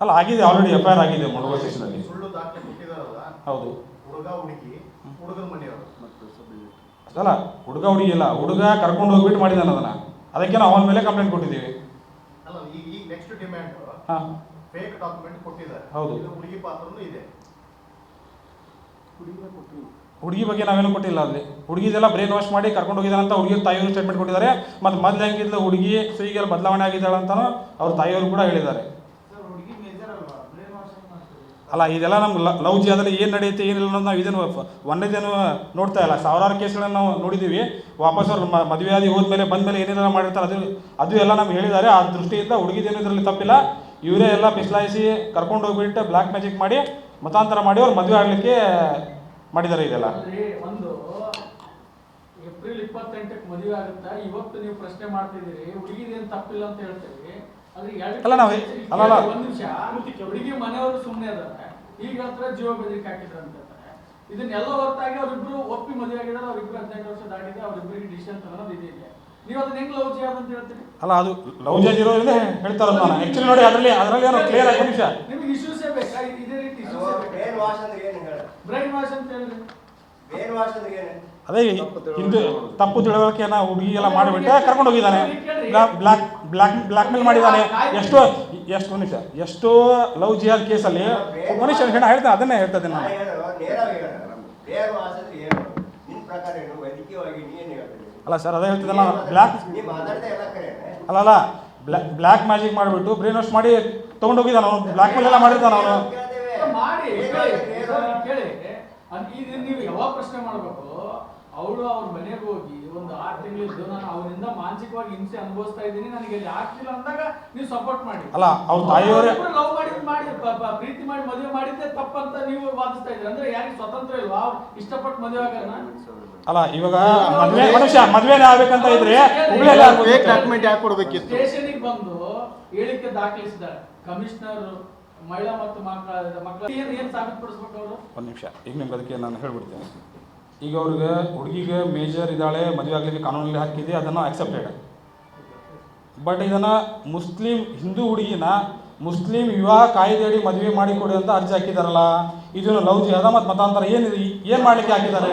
ಅಲ್ಲ ಆಗಿದೆ already F I R ಆಗಿದೆ ಮುಳುಗು ಸ್ಟೇಷನಲ್ಲಿ ಸುಳ್ಳು ದಾಖಲೆ ಕೊಟ್ಟಿದಾರಲ್ಲ ಹೌದು. ಹುಡುಗ ಹುಡುಗಿ ಅಲ್ಲ ಹುಡುಗ ಹುಡುಗಿ ಇಲ್ಲ ಹುಡುಗ ಕರ್ಕೊಂಡು ಹೋಗ್ಬಿಟ್ಟು ಮಾಡಿದಾನೆ ಅದನ್ನ. ಅದಕ್ಕೆ ನಾವು ಅವನ ಮೇಲೆ ಕಂಪ್ಲೇಂಟ್ ಕೊಟ್ಟಿದ್ದೀವಿ. ಅಲ್ಲ ಈಗ ಈಗ ನೆಕ್ಸ್ಟ್ ಡಿಮ್ಯಾಂಡ್ ಹಾಂ ಫೇಕ್ ಡಾಕ್ಯುಮೆಂಟ್ ಕೊಟ್ಟಿದ್ದಾರೆ ಹೌದು. ಇದು ಹುಡುಗಿ ಬಗ್ಗೆ ನಾವೇನು ಕೊಟ್ಟಿಲ್ಲ ಅಲ್ಲಿ. ಹುಡುಗಿದೆಲ್ಲ ಬ್ರೈನ್ ವಾಶ್ ಮಾಡಿ ಕರ್ಕೊಂಡು ಅಂತ ಹುಡುಗಿ ತಾಯಿಯವರು ಸ್ಟೇಟ್ಮೆಂಟ್ ಕೊಟ್ಟಿದ್ದಾರೆ. ಮತ್ತು ಮೊದಲು ಹೆಂಗಿದ್ಲು ಹುಡುಗಿ ಸೊ ಬದಲಾವಣೆ ಆಗಿದ್ದಾಳೆ ಅಂತಲೂ ಅವ್ರ ತಾಯಿಯವರು ಕೂಡ ಹೇಳಿದ್ದಾರೆ. ಅಲ್ಲ ಇದೆಲ್ಲ ನಮ್ಗೆ ಲವ್ ಜಿಯಾದಲ್ಲಿ ಏನು ನಡೆಯುತ್ತೆ ಏನಿಲ್ಲ ಅನ್ನೋದು ನಾವು ಇದನ್ನು ಒಂದೇದೇನು ನೋಡ್ತಾ ಇಲ್ಲ. ಸಾವಿರಾರು ಕೇಸ್ಗಳನ್ನು ನಾವು ನೋಡಿದ್ದೀವಿ ವಾಪಸ್ ಅವ್ರು ಮದುವೆ ಆಗಿ ಹೋದ್ಮೇಲೆ ಬಂದಮೇಲೆ ಏನೇನೆಲ್ಲ ಮಾಡಿರ್ತಾರೆ ಅದು ಅದು ಎಲ್ಲ ನಮ್ಗೆ ಹೇಳಿದ್ದಾರೆ. ಆ ದೃಷ್ಟಿಯಿಂದ ಹುಡುಗಿದೇನು ಇದರಲ್ಲಿ ತಪ್ಪಿಲ್ಲ. ಇವರೇ ಎಲ್ಲ ಬಿಸ್ಲಾಯಿಸಿ ಕರ್ಕೊಂಡು ಹೋಗ್ಬಿಟ್ಟು ಬ್ಲ್ಯಾಕ್ ಮ್ಯಾಜಿಕ್ ಮಾಡಿ ಮತಾಂತರ ಮಾಡಿ ಅವ್ರು ಮದುವೆ ಆಗಲಿಕ್ಕೆ ಮಾಡಿದ್ದಾರೆ ಇದೆಲ್ಲ. ಒಂದು ಏಪ್ರಿಲ್ ಇಪ್ಪತ್ತೆಂಟಕ್ಕೆ ಮದುವೆ ಆಗುತ್ತಾ? ಇವತ್ತು ನೀವು ಪ್ರಶ್ನೆ ಮಾಡ್ತಿದ್ದೀರಿ. ಹುಡುಗಿದೇನು ತಪ್ಪಿಲ್ಲ ಅಂತ ಹೇಳ್ತೀರಿ. ಅಲ್ಲ ನಾವು ಅಲ್ಲ ಒಂದು ನಿಮಿಷ. ಹುಡುಗಿ ಮನೆಯವರು ಸುಮ್ಮನೆ ಅದಾರೆ ಈಗ ಹತ್ರ ಜೀವ ಬೆದರಿಕೆ ಹಾಕಿದ್ರು ಅಂತ ಇದನ್ನೆಲ್ಲ ಹೊರತಾಗಿ ಅವರಿಬ್ರು ಒಪ್ಪಿ ಮದುವೆ ಆಗಿದ್ದಾರೆ. ಅವರಿಬ್ರು ಹದಿನೈದು ವರ್ಷ ದಾಟಿದೆ. ಅವರಿಬ್ಬರಿಗೆ ಡಿಸಿಷನ್ ತಗೊಳ್ಳೋದು ಇದೆಯಲ್ಲ ನೀವು ಅದನ್ನ ಹೆಂಗ್ ಲವ್ ಜಾಬ್ ಅಲ್ಲ ಅದು ಲವ್ ಜಾಬ್ ಇರೋದ್ರಿಂದ ಹೇಳ್ತಾರಲ್ಲ ನಾನು ಆಕ್ಚುಲಿ ನೋಡಿ ಅದರಲ್ಲಿ ಅದರಲ್ಲಿ ಏನೋ ಕ್ಲಿಯರ್ ಆಗಿ ನಿಮಿಷ ನಿಮಗೆ ಇಶ್ಯೂಸೇ ಬೇಕಾ? ಇದೇ ಬ್ರೇನ್ ವಾಶ್ ಅಂದ್ರೆ ಏನು ಹೇಳ? ಬ್ರೈನ್ ವಾಶ್ ಅಂತ ಹೇಳ್ರಿ. ಬ್ರೇನ್ ವಾಶ್ ಅಂದ್ರೆ ಏನು? ಅದೇ ಹಿಂದೆ ತಪ್ಪು ತಿಳುವಳಿಕೆಯನ್ನ ಹುಡುಗಿ ಎಲ್ಲ ಮಾಡಿಬಿಟ್ಟೆ ಕರ್ಕೊಂಡು ಹೋಗಿದ್ದಾನೆ. ಬ್ಲಾಕ್ ಬ್ಲಾಕ್ ಬ್ಲಾಕ್ ಮೇಲ್ ಮಾಡಿದ್ದಾನೆ. ಎಷ್ಟೋ ಎಷ್ಟು ಮನುಷ್ಯ ನಿಮಿಷ ಎಷ್ಟೋ ಲವ್ ಜಿಯಾದ ಕೇಸಲ್ಲಿ ಮನುಷ್ಯ ಹೆಣ್ಣ ಹೇಳ್ತಾನೆ ಅದನ್ನೇ ಹೇಳ್ತದೆ ಇದ್ದೀನಿ ನಾನು. ಅಲ್ಲ ಸರ್ ಅದೇ ಹೇಳ್ತಿದ್ದಲ್ಲ ಬ್ಲಾಕ್ ಅಲ್ಲ ಅಲ್ಲ ಬ್ಲ್ಯಾಕ್ ಬ್ಲ್ಯಾಕ್ ಮ್ಯಾಜಿಕ್ ಮಾಡಿಬಿಟ್ಟು ಬ್ರೈನ್ ವಾಶ್ ಮಾಡಿ ತೊಗೊಂಡೋಗಿದ್ದಾನೆ ಅವನು. ಬ್ಲ್ಯಾಕ್ ಮೇಲ್ ಎಲ್ಲ ಮಾಡಿರ್ತಾನೆ ಅವನು. ಕೇಳಿ ಅದ್ ಇದು ನೀವು ಯಾವಾಗ ಪ್ರಶ್ನೆ ಮಾಡಬೇಕು ಅವಳು ಅವ್ರ ಮನೆಗೆ ಹೋಗಿ ಒಂದು ಆರು ತಿಂಗಳಿದ್ದು ನಾನು ಅವರಿಂದ ಮಾನಸಿಕವಾಗಿ ಹಿಂಸೆ ಅನುಭವಿಸ್ತಾ ಇದ್ದೀನಿ ನನಗೆ ಇಲ್ಲಿ ಆಗ್ತಿಲ್ಲ ಅಂದಾಗ ನೀವು ಸಪೋರ್ಟ್ ಮಾಡಿ ಅಲ್ಲ ಅವ್ರ ತಾಯಿಯವರೇ ಲವ್ ಮಾಡಿ ಮಾಡಿ ಪ್ರೀತಿ ಮಾಡಿ ಮದುವೆ ಮಾಡಿದ್ದೆ ತಪ್ಪಂತ ನೀವು ವಾದಿಸ್ತಾ ಇದ್ದೀರಿ? ಅಂದ್ರೆ ಯಾರಿಗೆ ಸ್ವತಂತ್ರ ಇಲ್ವಾ? ಅವ್ರು ಇಷ್ಟಪಟ್ಟು ಮದುವೆ ಆಗೋಣ ಅಲ್ಲ ಇವಾಗ ಮದ್ವೆ ಮನುಷ್ಯ ಮದ್ವೆನೇ ಆಗ್ಬೇಕಂತ ಇದ್ರೆ ಡಾಕ್ಯುಮೆಂಟ್ ಯಾಕೆ ಕೊಡ್ಬೇಕಿತ್ತು ಸ್ಟೇಷನ್ಗೆ ಬಂದು ಹೇಳಿಕೆ ದಾಖಲಿಸಿದ್ದಾರೆ. ಕಮಿಷನರ್ ಮಹಿಳಾ ಮತ್ತು ಮಕ್ಕಳ ಮಕ್ಕಳ ಏನ್ ಏನ್ ಸಾಬೀತುಪಡಿಸ್ಬೇಕು ಅವರು? ಒಂದು ನಿಮಿಷ ಈಗ ನಿಮ್ಗೆ ಅದಕ್ಕೆ ನಾನು ಹೇಳ್ಬಿಡ್ತೇನೆ. ಈಗ ಅವ್ರಿಗೆ ಹುಡುಗಿಗೆ ಮೇಜರ್ ಇದ್ದಾಳೆ ಮದುವೆ ಆಗಲಿಕ್ಕೆ ಕಾನೂನಲ್ಲಿ ಹಾಕಿದೆ ಅದನ್ನು ಆಕ್ಸೆಪ್ಟೆಡ್ ಬಟ್ ಇದನ್ನು ಮುಸ್ಲಿಂ ಹಿಂದೂ ಹುಡುಗಿನ ಮುಸ್ಲಿಂ ವಿವಾಹ ಕಾಯ್ದೆಯಡಿ ಮದುವೆ ಮಾಡಿಕೊಡಿ ಅಂತ ಅರ್ಜಿ ಹಾಕಿದಾರಲ್ಲ ಇದನ್ನು ಲವ್ ಅದ ಮತ್ತು ಮತಾಂತರ ಏನು ಏನು ಮಾಡಲಿಕ್ಕೆ ಹಾಕಿದ್ದಾರೆ?